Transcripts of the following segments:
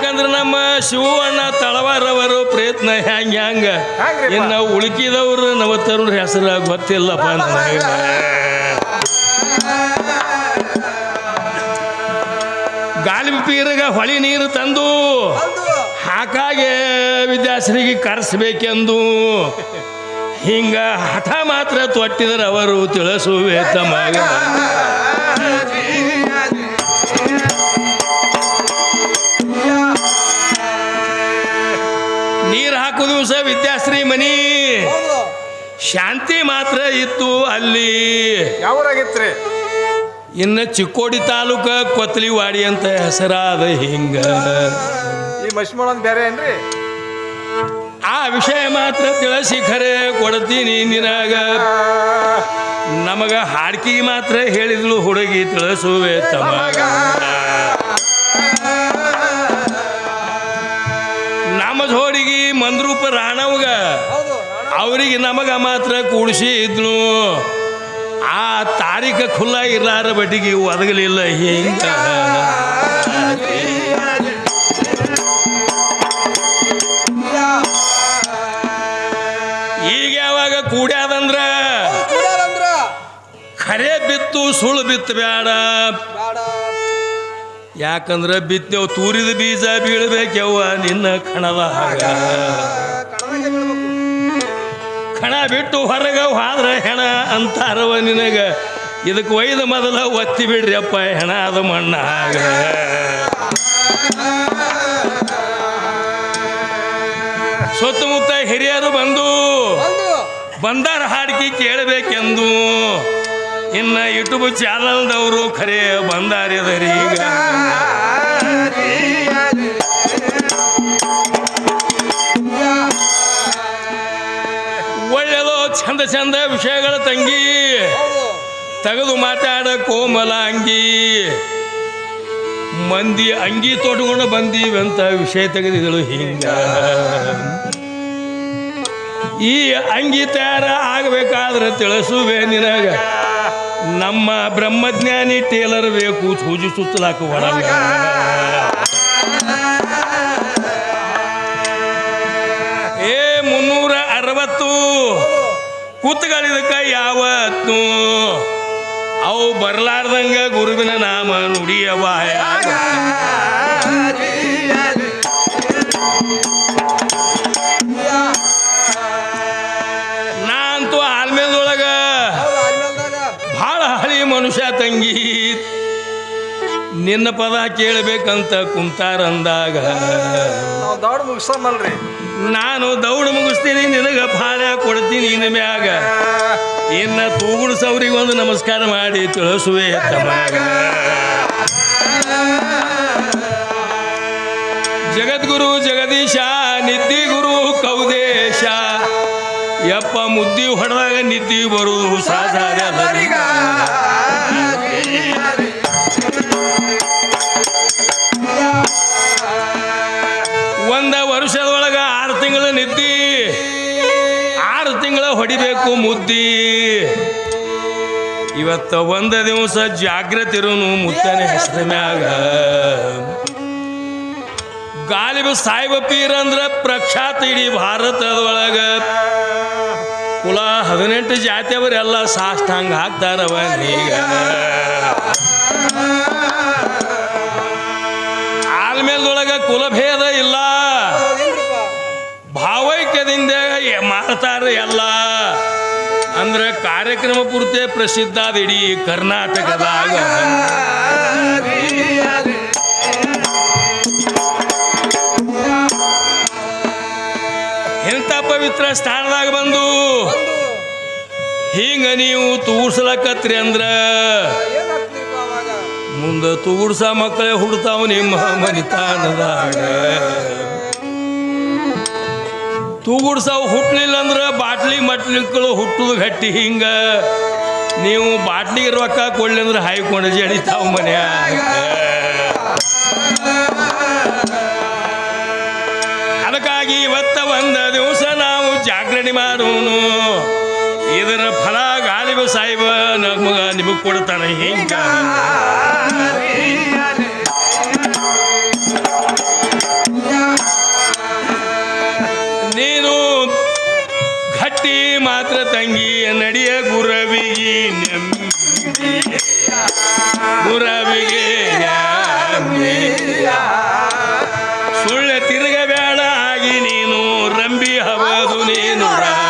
ಯಾಕಂದ್ರೆ ನಮ್ಮ ಶಿವಣ್ಣ ತಳವಾರವರು ಪ್ರಯತ್ನ ಹ್ಯಾಂಗ ಹ್ಯಾಂಗ? ಇನ್ನು ಉಳುಕಿದವರು ನಮ್ಮ ತರುಣರ ಹೆಸರು ಗೊತ್ತಿಲ್ಲಪ್ಪ ನನಗೆ ಗಾಲಿ ಪೀರಗ ಹೊಳಿ ನೀರು ತಂದು ಹಾಕಾಗೆ ವಿದ್ಯಾಸರಿಗೆ ಕರೆಸ್ಬೇಕೆಂದು ಹಿಂಗ ಹಠ ಮಾತ್ರ ತೊಟ್ಟಿದರೆ ಅವರು ತಿಳಿಸುವೆ ತಮಗ ಮನಿ. ಶಾಂತಿ ಮಾತ್ರ ಇತ್ತು ಅಲ್ಲಿ. ಯಾವ್ರಾಗಿತ್ರಿ? ಇನ್ನು ಚಿಕ್ಕೋಡಿ ತಾಲೂಕ ಕೊತ್ಲಿವಾಡಿ ಅಂತ ಹೆಸರಾದ ಹಿಂಗ. ಈ ಬೇರೆ ಏನ್ರಿ? ಆ ವಿಷಯ ಮಾತ್ರ ತಿಳಿಸಿ ಖರೆ ಕೊಡ್ತೀನಿ ನಿನಗ. ನಮಗ ಹಾಡ್ಕಿ ಮಾತ್ರ ಹೇಳಿದ್ಲು ಹುಡುಗಿ ತಿಳಿಸುವೆ ತಮಗ. ಮಂದ್ರೂಪ ರಾಣವ್ಗ. ಅವರಿಗೆ ನಮಗ ಮಾತ್ರ ಕೂಡಿಸಿ ಇದ್ನು. ಆ ತಾರೀಖ ಖುಲ್ಲ ಇರ್ಲಾರ ಬಟ್ಟಿಗೆ ಒದಗಲಿಲ್ಲ ಹಿಂಗ. ಈಗ ಯಾವಾಗ ಕೂಡ್ಯಾದಂದ್ರ? ಖರೆ ಬಿತ್ತು ಸುಳ್ಳು ಬಿತ್ತು ಬೇಡ ಯಾಕಂದ್ರ ಬಿತ್ತೇವ್ ತೂರಿದ ಬೀಜ ಬೀಳ್ಬೇಕವ್ವ ನಿನ್ನ ಕಣದ ಹಾಗ. ಕಣ ಬಿಟ್ಟು ಹೊರಗ ಹಾದ್ರ ಹೆಣ ಅಂತಾರವ ನಿನಗ. ಇದಕ್ಕೆ ಒಯ್ದ ಮೊದಲ ಒತ್ತಿ ಬಿಡ್ರಿ ಅಪ್ಪ ಹೆಣ ಅದು ಮಣ್ಣಾಗ ಸುತ್ತಮುತ್ತ ಹಿರಿಯರು ಬಂದು. ಬಂದಾರ ಹಾಡಿಕೆ ಕೇಳಬೇಕೆಂದು. ಇನ್ನ ಯೂಟ್ಯೂಬ್ ಚಾನಲ್ದವರು ಖರೆ ಬಂದಾರಿದರಿ ಈಗ. ಒಳ್ಳೆಯದು ಚಂದ ಚಂದ ವಿಷಯಗಳ ತಂಗಿ. ತೆಗೆದು ಮಾತಾಡ ಕೋಮಲ ಅಂಗಿ. ಮಂದಿ ಅಂಗಿ ತೊಟ್ಕೊಂಡು ಬಂದೀವಂತ ವಿಷಯ ತೆಗೆದಿದಳು ಹಿಂಗ. ಈ ಅಂಗಿ ತಯಾರ ಆಗಬೇಕಾದ್ರೆ ತಿಳಿಸುವೆ ನಿನಗ. ನಮ್ಮ ಬ್ರಹ್ಮಜ್ಞಾನಿ ಟೇಲರ್ ಬೇಕು, ಸೂಜಿ ಸುತ್ತಲಾಕ ಒಳಗ. ಏ, ಮುನ್ನೂರ ಅರವತ್ತು. ಕೂತ್ಗಳಿದಕ್ಕ ಯಾವತ್ತು? ಅವು ಬರಲಾರ್ದಂಗ ಗುರುವಿನ ನಾಮ ನುಡಿಯವ. ತಂಗಿ ನಿನ್ನ ಪದ ಕೇಳಬೇಕಂತ ಕುಂತಾರಂದಾಗ ನಾವು ದೌಡ್ ಮುಗಿಸಮಲ್ರಿ ನಾನು ದೌಡ್ ಮುಗಿಸ್ತೀನಿ ನಿನಗ ಫಾಲ ಕೊಡ್ತೀನಿ ಇನ್ನ ಮ್ಯಾಗ. ಇನ್ನ ತೂಗುಡ್ಸವ್ರಿಗೆ ಒಂದು ನಮಸ್ಕಾರ ಮಾಡಿ ತಿಳಿಸುವೆ ತಮಗ. ಜಗದ್ಗುರು ಜಗದೀಶ ನಿದ್ದಿ ಗುರು ಕೌದೇಶ. ಯಪ್ಪ ಮುದ್ದಿ ಹೊಡೆದಾಗ ನಿದ್ದಿ ಬರುವುದು ಸಾಧಾರ ಒಂದ ವರ್ಷದೊಳಗ ಆರು ತಿಂಗಳ ನಿದ್ದಿ, ಆರು ತಿಂಗಳ ಹೊಡಿಬೇಕು ಮುದ್ದಿ. ಇವತ್ತ ಒಂದ ದಿವಸ ಜಾಗ್ರತೆ ಇರೋನು ಮುತ್ತನೆ ಹೆಸರ ಗಾಲಿಬ ಸಾಯಿಬ ಪೀರ್ ಅಂದ್ರೆ ಪ್ರಖ್ಯಾತ ಇಡೀ ಭಾರತದೊಳಗ. ಕುಲ ಹದಿನೆಂಟು ಜಾತಿಯವರೆಲ್ಲ ಸಾಷ್ಟಾಂಗ ಹಾಕ್ತಾರವ ಈಗ. ಆಲ್ಮೇಲ್ದೊಳಗ ಕುಲಭೇದ ಇಲ್ಲ. ಭಾವೈಕ್ಯದಿಂದ ಮಾಡ್ತಾರೆ ಎಲ್ಲ. ಅಂದ್ರೆ ಕಾರ್ಯಕ್ರಮ ಪೂರ್ತಿ ಪ್ರಸಿದ್ಧ ಇಡೀ ಕರ್ನಾಟಕದಾಗ. ಪವಿತ್ರ ಸ್ಥಾನದಾಗ ಬಂದು. ಹಿಂಗ ನೀವು ತೂರ್ಸ್ಲಕತ್ರಿ ಅಂದ್ರ ಮುಂದೆ ತೂರ್ಸ ಮಕ್ಕಳೇ ಹುಡ್ತಾವ ನಿಮ್ಮ ಮನಿತಾನದಾಗ. ತೂಗುಡ್ಸಾವ್ ಹುಟ್ಲಿಲ್ಲ ಅಂದ್ರೆ ಬಾಟ್ಲಿ ಮಟ್ಲಿಕ್ಕಳು ಹುಟ್ಟುದು ಗಟ್ಟಿ ಹಿಂಗ. ನೀವು ಬಾಟ್ಲಿಗೆ ರೊಕ್ಕ ಕೊಡ್ಲಿ ಅಂದ್ರೆ ಹಾಯ್ಕೊಂಡು ಜಡಿತಾವ ಮನ್ಯಾಗ. ಹಾಗಾಗಿ ಇವತ್ತ ಒಂದು ದಿವಸ ನಾವು ಜಾಗರಣೆ ಮಾಡೋನು. ಇದರ ಫಲ ಗಾಲಿಬ ಸಾಹಿಬ ನಮಗ ನಿಮಗ್ ಕೊಡ್ತಾನೆ, ಹಿಂಗ. ನೀನು ಗಟ್ಟಿ ಮಾತ್ರ ತಂಗಿ, ನಡಿಯ ಗುರವಿಗೆ ಗುರವಿಗೆ ಸುಳ್ಳ ತಿರುಗ ಹವದು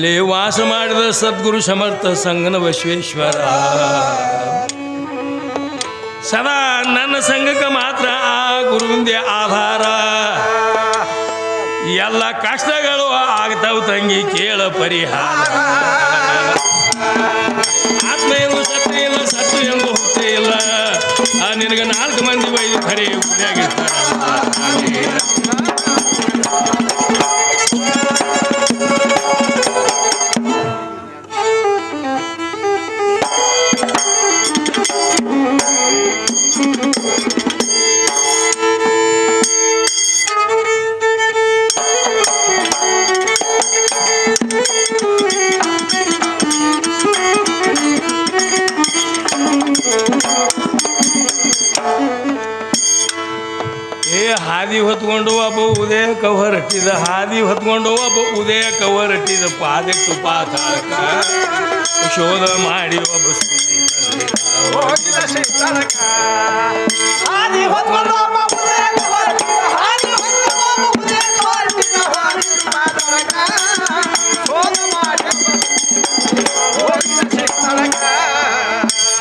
ಅಲ್ಲಿ ವಾಸ ಮಾಡಿದ ಸದ್ಗುರು ಸಮರ್ಥ ಸಂಗನ ಬಸವೇಶ್ವರ. ಸದಾ ನನ್ನ ಸಂಘಕ್ಕೆ ಮಾತ್ರ ಆ ಗುರುವಿಂದೆ ಆಧಾರ. ಎಲ್ಲ ಕಷ್ಟಗಳು ಆಗ್ತಾವ ತಂಗಿ, ಕೇಳ ಪರಿಹಾರ. ಆತ್ಮ ಎಂದು ಸತ್ಯ ಇಲ್ಲ, ಸತ್ತು ಎಂದು ಹುಟ್ಟೆ ಇಲ್ಲ. ನಿನಗೆ ನಾಲ್ಕು ಮಂದಿ ಬೈದು ಖರೆ ಗುರಿಯಾಗಿರ್ತಾರೆ ಹೊರಟಿದ, ಹಾದಿ ಮಾತಾಡಕ, ಶೋಧ ಮಾಡಿ ಹೋಗಿದ ಶಿಕ್ಷಣಕ.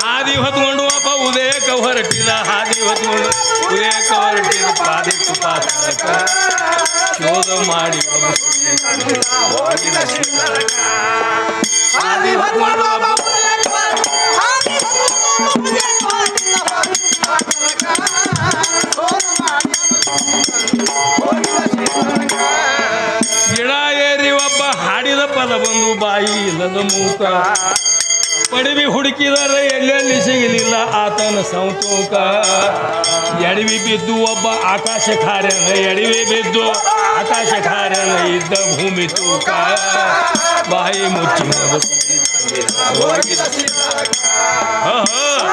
ಹಾದಿ ಹೊತ್ಕೊಂಡು ಒಬ್ಬ ಉದಯಕ್ಕೆ ಹೊರಟಿದ ಹಾದಿ ಹೊತ್ಕೊಂಡು ಉದಯಕ್ಕೆ ಹೊರಟಿದ ಪಾದಕ್ಕೆ ಪಾತಾಳಕ ಶೋಧ ಮಾಡಿ ಒಬ್ಬ ಗಿಡ ಏರಿ ಒಬ್ಬ ಹಾಡಿದ ಪದ ಬಂದು ಬಾಯಿ ಇಲ್ಲದ ಮೂಕ ಪಡಿವಿ ಹುಡುಕಿದರೆ ಎಲ್ಲೆಲ್ಲಿ ಸಿಗಲಿಲ್ಲ ಆತನ ಸಂತೋಕ. ಎಡವಿ ಬಿದ್ದು ಒಬ್ಬ ಆಕಾಶ ಕಾರ್ಯ ಎಡವಿ ಬಿದ್ದು ಆಕಾಶ ಕಾರ್ಯನ ಇದ್ದ ಭೂಮಿ ತೂಕ ಬಾಯಿ ಮುಚ್ಚಿ ಹೋಗಿದ ಶಿಕ್ಷಣಕ. ಹ, ಹ.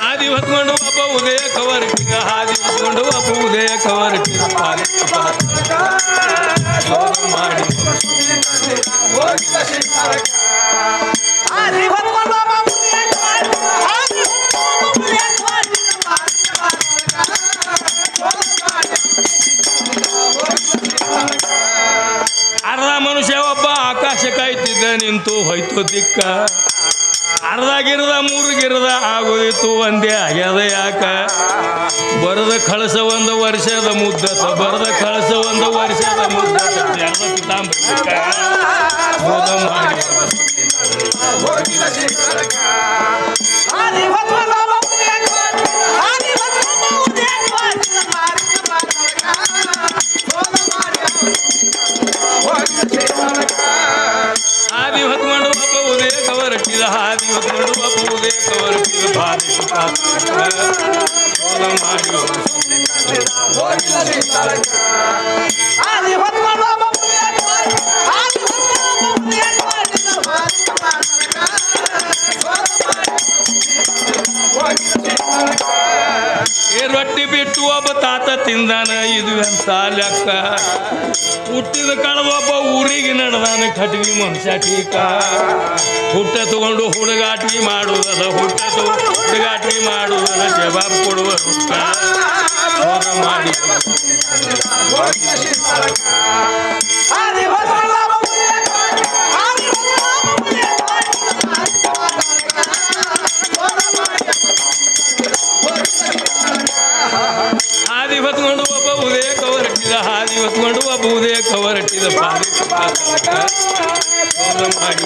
ಹಾದಿ ಹೊತ್ಕೊಂಡು ಒಬ್ಬ ಉದಯಕ್ಕೆ ಹೊರಟಿದ, ಹಾದಿ ಹೊತ್ಕೊಂಡು ಒಬ್ಬ ನಿಂತು ಹೋಯ್ತು ದಿಕ್ಕ. ಅರ್ಧ ಗಿರ್ದ ಮೂರು ಗಿರ್ದ ಆಗೋದಿತ್ತು, ಒಂದೇ ಆಗ್ಯದ ಯಾಕ? ಬರದ ಕಳಸ ಒಂದು ವರ್ಷದ ಮುದ್ದ ಬರದ ಕಳಸ ಒಂದು ವರ್ಷದ ಮುದ್ದ ರೊಟ್ಟಿ ಬಿಟ್ಟು ಒಬ್ಬ ತಾತ ತಿಂದಾನ ಇದು ಅಂತ ಲೆಕ್ಕ ಹುಟ್ಟಿದ ಕಳೆದ ಒಬ್ಬ ಊರಿಗೆ ನಡೆದಾನ ಕಟ್ಗಿ ಮನುಷ್ಯ ಟೀಕ ಹುಟ್ಟ ತಗೊಂಡು ಹುಡುಗಾಟಿಗೆ ಮಾಡುವುದಲ್ಲ ಹುಟ್ಟ ತಗೊಂಡು ಹುಡುಗಾಟಿಗೆ ಮಾಡುವುದಲ್ಲ ಜವಾಬ್ ಕೊಡುವ ಕವರಟ್ಟಿದ ಹಾದಿ ಹೊತ್ಕೊಂಡು ಒಬ್ಬ ಉದಯ ಕವರಟ್ಟಿದ ಪಾದಿ ಶೋಧ ಮಾಡಿ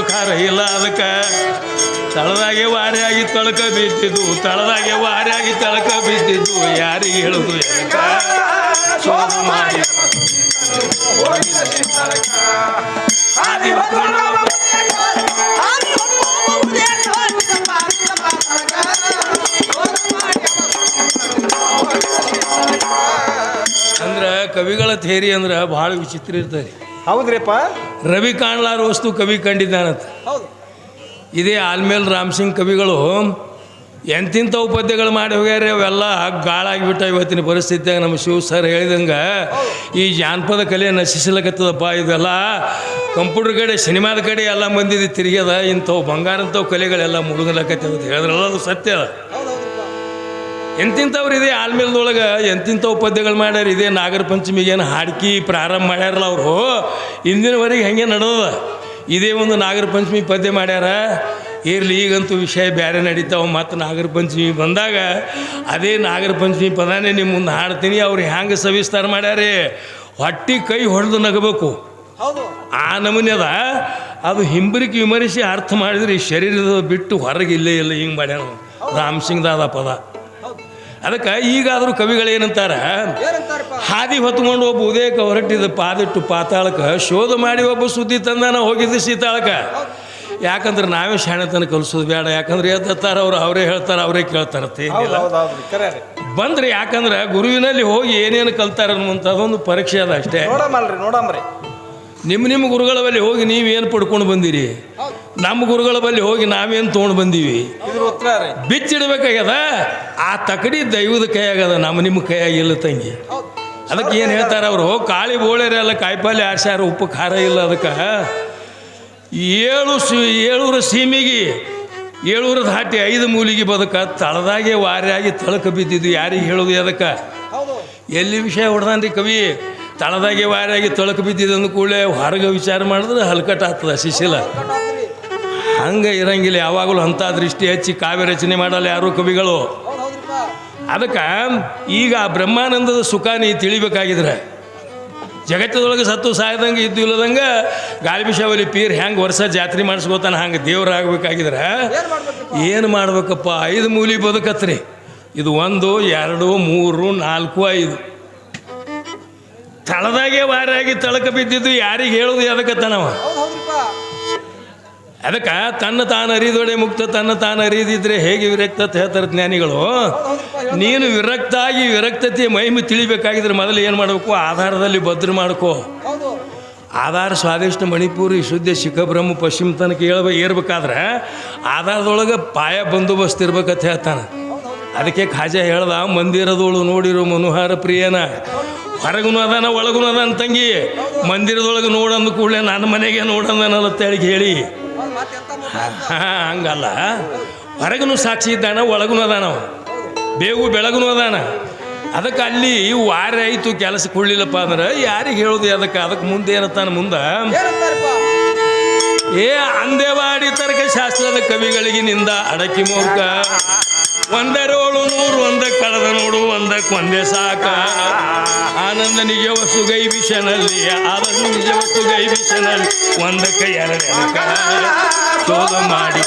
ಉಪಕಾರ ಇಲ್ಲ ಅದಕ್ಕೆ. ತಳದಾಗೆ ವಾರಿಯಾಗಿ ತಳಕ ಬಿದ್ದಿದ್ದು, ತಳದಾಗೆ ವಾರಿಯಾಗಿ ತಳಕ ಬಿದ್ದಿದ್ದು, ಯಾರಿಗೆ ಹೇಳುದು ಅಂದ್ರ ಕವಿಗಳ ಥೇರಿ ಅಂದ್ರೆ ಬಹಳ ವಿಚಿತ್ರ ಇರ್ತದೆ. ಹೌದ್ರಿಪ್ಪ? ರವಿ ಕಾಣ್ಲಾರ ವಸ್ತು ಕವಿ ಕಂಡಿದ್ದಾನಂತ. ಇದೇ ಆಲ್ಮೇಲ್ ರಾಮ್ ಸಿಂಗ್ ಕವಿಗಳು ಎಂತಿಂಥವು ಪದ್ಯಗಳು ಮಾಡಿ ಹೋಗ್ಯಾರ, ಅವೆಲ್ಲ ಗಾಳಾಗಿಬಿಟ್ಟ ಇವತ್ತಿನ ಪರಿಸ್ಥಿತಿಯಾಗ ನಮ್ಮ ಶಿವ ಸರ್ ಹೇಳಿದಂಗೆ, ಈ ಜಾನಪದ ಕಲೆ ನಶಿಸಲಕತ್ತದಪ್ಪ ಇದೆಲ್ಲ ಕಂಪ್ಯೂಟರ್ ಕಡೆ, ಸಿನಿಮಾದ ಕಡೆ ಎಲ್ಲ ಮಂದಿದ್ದು ತಿರುಗ್ಯದ, ಇಂಥವು ಬಂಗಾರಂಥವು ಕಲೆಗಳೆಲ್ಲ ಮುಳುಗಲಕತ್ತವ ಅಂತ ಹೇಳಿದ್ರಲ್ಲ, ಅದು ಸತ್ಯ. ಎಂತಿಂಥವ್ರು ಇದೆ ಆಲ್ಮೇಲ್ದೊಳಗೆ ಎಂತಿಂಥವು ಪದ್ಯಗಳು ಮಾಡ್ಯಾರ ಇದೇ ನಾಗರ ಪಂಚಮಿಗೆ ಏನು ಹಾಡ್ಕಿ ಪ್ರಾರಂಭ ಮಾಡ್ಯಾರಲ್ಲ ಅವರು ಇಂದಿನವರೆಗೆ ಹೆಂಗೆ ನಡೆದ ಇದೇ ಒಂದು ನಾಗರ ಪಂಚಮಿ ಪದ್ಯ ಮಾಡ್ಯಾರ. ಇರಲಿ ಈಗಂತೂ ವಿಷಯ ಬೇರೆ ನಡೀತಾವೆ ಮತ್ತು ನಾಗರ ಪಂಚಮಿ ಬಂದಾಗ ಅದೇ ನಾಗರ ಪಂಚಮಿ ಪದಾನೇ ನಿಮ್ಮ ಮುಂದೆ ಹಾಡ್ತೀನಿ ಅವ್ರು ಹೆಂಗೆ ಸವಿಸ್ತಾರ ಮಾಡ್ಯಾರೆ? ಹೊಟ್ಟಿ ಕೈ ಹೊಡೆದು ನಗಬೇಕು. ಹೌದು. ಆ ನಮೂನೆ ಅದ. ಅದು ಹಿಂಬರಿಕೆ ವಿಮರಿಸಿ ಅರ್ಥ ಮಾಡಿದ್ರೆ ಈ ಶರೀರದ ಬಿಟ್ಟು ಹೊರಗೆ ಇಲ್ಲೇ ಇಲ್ಲ ಹಿಂಗೆ ಮಾಡ್ಯಾರ. ರಾಮ್ ಸಿಂಗ್ದಾದ ಪದ. ಅದಕ್ಕೆ ಈಗಾದರೂ ಕವಿಗಳೇನಂತಾರ ಹಾದಿ ಹೊತ್ಕೊಂಡು ಒಬ್ಬ ಉದಯಕ ಹೊರಟಿದ ಪಾದಿಟ್ಟು ಪಾತಾಳಕ್ಕೆ ಶೋಧ ಮಾಡಿ ಒಬ್ಬ ಸುದ್ದಿ ತಂದಾನ ಹೋಗಿದ್ದು ಸೀತಾಳಕ್ಕೆ ಯಾಕಂದ್ರೆ ನಾವೇ ಶಾಣೆತನ ಕಲಿಸೋದು ಬೇಡ. ಯಾಕಂದ್ರೆ ಎದ್ದಾರ ಅವ್ರು ಅವರೇ ಹೇಳ್ತಾರೆ ಅವರೇ ಕೇಳ್ತಾರೆ ಹೌದು ಏನಿಲ್ಲ ಹೌದು. ಹೌದ್ರಿ ಕರೆ ರೀ. ಬಂದ್ರೆ ಯಾಕಂದ್ರೆ ಗುರುವಿನಲ್ಲಿ ಹೋಗಿ ಏನೇನು ಕಲ್ತಾರ ಅನ್ನುವಂಥದ್ದೊಂದು ಪರೀಕ್ಷೆ ಅದ ಅಷ್ಟೇ. ನೋಡಮಲ್ರಿ ನೋಡಮ್ರಿ ನಿಮ್ಮ ನಿಮ್ಮ ಗುರುಗಳ ಬಳಿ ಹೋಗಿ ನೀವೇನು ಪಡ್ಕೊಂಡು ಬಂದಿರಿ? ನಮ್ಮ ಗುರುಗಳ ಬಳಿ ಹೋಗಿ ನಾವೇನು ತೊಗೊಂಡು ಬಂದೀವಿ? ಬಿಚ್ಚಿಡ್ಬೇಕಾಗ್ಯದ? ಆ ತಕಡಿ ದೈವದ ಕೈಯಾಗದ ನಮ್ಮ ನಿಮ್ಮ ಕೈಯಾಗಿಲ್ಲ ತಂಗಿ. ಅದಕ್ಕೆ ಏನು ಹೇಳ್ತಾರೆ ಅವರು? ಕಾಳಿ ಬೋಳೆರೆಲ್ಲ ಕಾಯಿಪಲ್ಲೆ ಆರ್ಸ್ಯಾರ ಉಪ್ಪು ಖಾರ ಇಲ್ಲ ಅದಕ್ಕೆ. ಏಳು ಸಿ ಏಳೂರ ಸೀಮಿಗೆ ಏಳೂರ ದಾಟಿ ಐದು ಮೂಲಿಗೆ ಬದುಕ ತಳದಾಗೆ ವಾರಿಯಾಗಿ ತಳಕ ಬಿದ್ದಿದ್ದು ಯಾರಿಗೆ ಹೇಳೋದು ಅದಕ್ಕೆ? ಎಲ್ಲಿ ವಿಷಯ ಹೊಡೆದಾನ್ರಿ ಕವಿ? ತಳದಾಗೆ ವಾರಿಯಾಗಿ ತಳಕ ಬಿದ್ದಿದ್ದು ಅಂದ ಕೂಡಲೇ ಹೊರಗೆ ವಿಚಾರ ಮಾಡಿದ್ರೆ ಹಲ್ಕಟ್ ಆಗ್ತದ ಶಿಶಿಲ ಹಂಗೆ ಇರಂಗಿಲ್ಲ, ಯಾವಾಗಲೂ ಅಂಥ ದೃಷ್ಟಿ ಹಚ್ಚಿ ಕಾವ್ಯ ರಚನೆ ಮಾಡಲ್ಲ ಯಾರು ಕವಿಗಳು. ಅದಕ್ಕೆ ಈಗ ಬ್ರಹ್ಮಾನಂದದ ಸುಖ ನೀ ತಿಳಿಬೇಕಾಗಿದ್ರೆ. ಜಗತ್ತದೊಳಗೆ ಸತ್ತು ಸಾಯ್ದಂಗೆ ಇದ್ದು ಇಲ್ಲದಂಗೆ ಗಾಳಿಬಿಷಾವಲಿ ಪೀರ್ ಹೆಂಗೆ ವರ್ಷ ಜಾತ್ರೆ ಮಾಡಿಸ್ಕೋತಾನೆ, ಹಂಗೆ ದೇವರಾಗಬೇಕಾಗಿದ್ರೆ ಏನು ಮಾಡ್ಬೇಕಪ್ಪ? ಐದು ಮೂಲಿ ಬದುಕತ್ರಿ. ಇದು ಒಂದು, ಎರಡು, ಮೂರು, ನಾಲ್ಕು, ಐದು. ತಳದಾಗೆ ವಾರಾಗಿ ತಳಕ ಬಿದ್ದಿದ್ದು ಯಾರಿಗೆ ಹೇಳೋದು ಹೌದು ಹೌದ್ರಿಪ್ಪ ಅದಕ್ಕೆ ತನ್ನ ತಾನು ಅರಿದೊಡೆ ಮುಕ್ತ ತನ್ನ ತಾನು ಅರಿದಿದ್ರೆ ಹೇಗೆ ವಿರಕ್ತ ಹೇಳ್ತಾರೆ ಜ್ಞಾನಿಗಳು? ನೀನು ವಿರಕ್ತ ಆಗಿ ವಿರಕ್ತತೆಯ ಮಹಿಮೆ ತಿಳಿಬೇಕಾಗಿದ್ರೆ ಮೊದಲು ಏನು ಮಾಡಬೇಕು? ಆಧಾರದಲ್ಲಿ ಭದ್ರ ಮಾಡ್ಕೋ. ಆಧಾರ ಸ್ವಾದಿಷ್ಟ ಮಣಿಪುರಿ ಶುದ್ಧ ಶಿಖಬ್ರಹ್ಮ ಪಶ್ಚಿಮ ತನಕ ಹೇಳ್ಬೇಕು ಏರ್ಬೇಕಾದ್ರೆ ಆಧಾರದೊಳಗೆ ಪಾಯ ಬಂದೋಬಸ್ತ್ ಇರ್ಬೇಕಂತ ಹೇಳ್ತಾನೆ. ಅದಕ್ಕೆ ಖಾಜಾ ಹೇಳ್ದ ಮಂದಿರದೊಳು ನೋಡಿರೋ ಮನೋಹಾರ ಪ್ರಿಯನ, ಹೊರಗುನು ಅದಾನ ಒಳಗೂ ಅದಾನ ತಂಗಿ, ಮಂದಿರದೊಳಗೆ ನೋಡಂದು ಕೂಡಲೇ ನನ್ನ ಮನೆಗೆ ನೋಡಂದನಲ್ಲ ತೆಳಗೆ ಹೇಳಿ. ಹಂಗಲ್ಲ. ಹೊರಗನು ಸಾಕ್ಷಿ ಇದ್ದಾನ ಒಳಗುನು ಅದಾನ. ಬೇವು ಬೆಳಗುನು ಅದಾನ. ಅದಕ್ಕೆ ಅಲ್ಲಿ ವಾರ ಆಯಿತು ಕೆಲಸ ಕೊಡ್ಲಿಲ್ಲಪ್ಪ ಅಂದ್ರೆ ಯಾರಿಗೆ ಹೇಳೋದು ಅದಕ್ಕೆ? ಅದಕ್ಕೆ ಮುಂದೆ ಏನತ್ತಾನ ಮುಂದೆ? ಏ ಅಂದೇವಾಡಿ ತರಕ ಶಾಸ್ತ್ರದ ಕವಿಗಳಿಗೆ ನಿಂದ ಅಡಕಿ ಮೂರ್ಖ. ಒಂದರೋಳು ನೂರು, ಒಂದ ಕಳೆದ ನೋಡು ಒಂದಕ್ಕೆ ಒಂದೇ ಸಾಕ. ಆನಂದ ನಿಜವ ಸುಗೈ ವಿಷನಲ್ಲಿ ಆನಂದ ನಿಜವ ಸುಗೈ ವಿಷನಲ್ಲಿ ಒಂದಕ್ಕೆ ಎರಡೆನಕ ಶೋಧ ಮಾಡಿ.